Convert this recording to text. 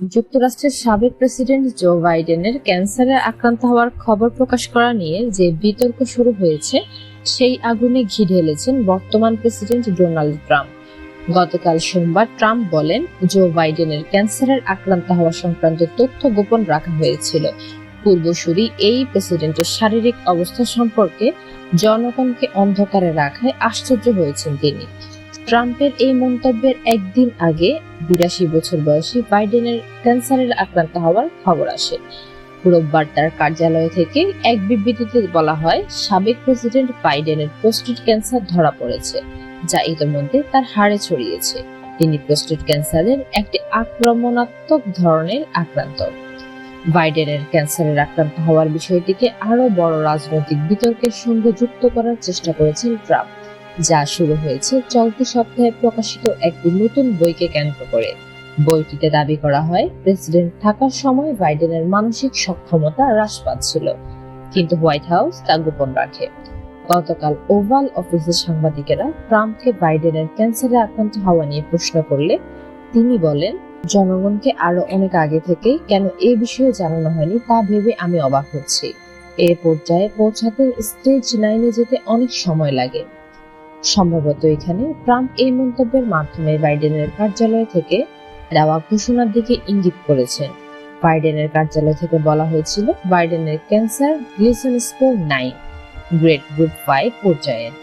যুক্তরাষ্ট্রের সাবেক president Joe বাইডেনের ক্যান্সারে আক্রান্ত হওয়ার খবর প্রকাশ করা নিয়ে যে বিতর্ক শুরু হয়েছে, সেই আগুনে ঘি ঢেলেছেন বর্তমান প্রেসিডেন্ট ডোনাল্ড ট্রাম্প। গতকাল সোমবার ট্রাম্প বলেন, জো বাইডেনের ক্যান্সারের আক্রান্ত হওয়া সংক্রান্ত তথ্য গোপন রাখা হয়েছিল। পূর্বসূরি এই প্রেসিডেন্টের শারীরিক অবস্থা সম্পর্কে জনগণকে অন্ধকারে রাখায় আশ্চর্য হয়েছেন তিনি। ট্রাম্পের এই মন্তব্যের একদিন আগে বিরাশি বছর বয়সী বাইডেনের ক্যান্সারের আক্রান্ত হওয়ার খবর আসে। রোববার তার কার্যালয় থেকে এক বিবৃতিতে বলা হয়, সাবেক প্রেসিডেন্ট বাইডেনের প্রস্টেট ক্যান্সার ধরা পড়েছে, যা ইতিমধ্যে তার হাড়ে ছড়িয়েছে। তিনি প্রস্টেট ক্যান্সারের একটি আক্রমণাত্মক ধরনের আক্রান্ত। বাইডেনের ক্যান্সারের আক্রান্ত হওয়ার বিষয়টিকে আরও বড় রাজনৈতিক বিতর্কের সঙ্গে যুক্ত করার চেষ্টা করেছেন ট্রাম্প। যা শুরু হয়েছে চলতি সপ্তাহে প্রকাশিত একটি নতুন বইকে কেন্দ্র করে। বইটিতে দাবি করা হয়, প্রেসিডেন্ট থাকার সময় বাইডেনের মানসিক সক্ষমতা হ্রাস পাচ্ছিল কিন্তু হোয়াইট হাউস তা গোপন রাখে। গতকাল ওভাল অফিসের সাংবাদিকেরা ট্রাম্পকে বাইডেনের ক্যান্সারে আক্রান্ত হওয়া নিয়ে প্রশ্ন করলে তিনি বলেন, জনগণকে আরও অনেক আগে থেকেই কেন এ বিষয়ে জানানো হয়নি তা ভেবে আমি অবাক হচ্ছি। এ পর্যায়ে পৌঁছাতে স্টেজ নাইনে যেতে অনেক সময় লাগে। সম্ভবত এখানে ট্রাম্প এই মন্তব্যের মাধ্যমে বাইডেনের কার্যালয় থেকে দেওয়া ঘোষণার দিকে ইঙ্গিত করেছেন। বাইডেনের কার্যালয় থেকে বলা হয়েছিল, বাইডেনের cancer Gleason score nine, grade group five পর্যায়ে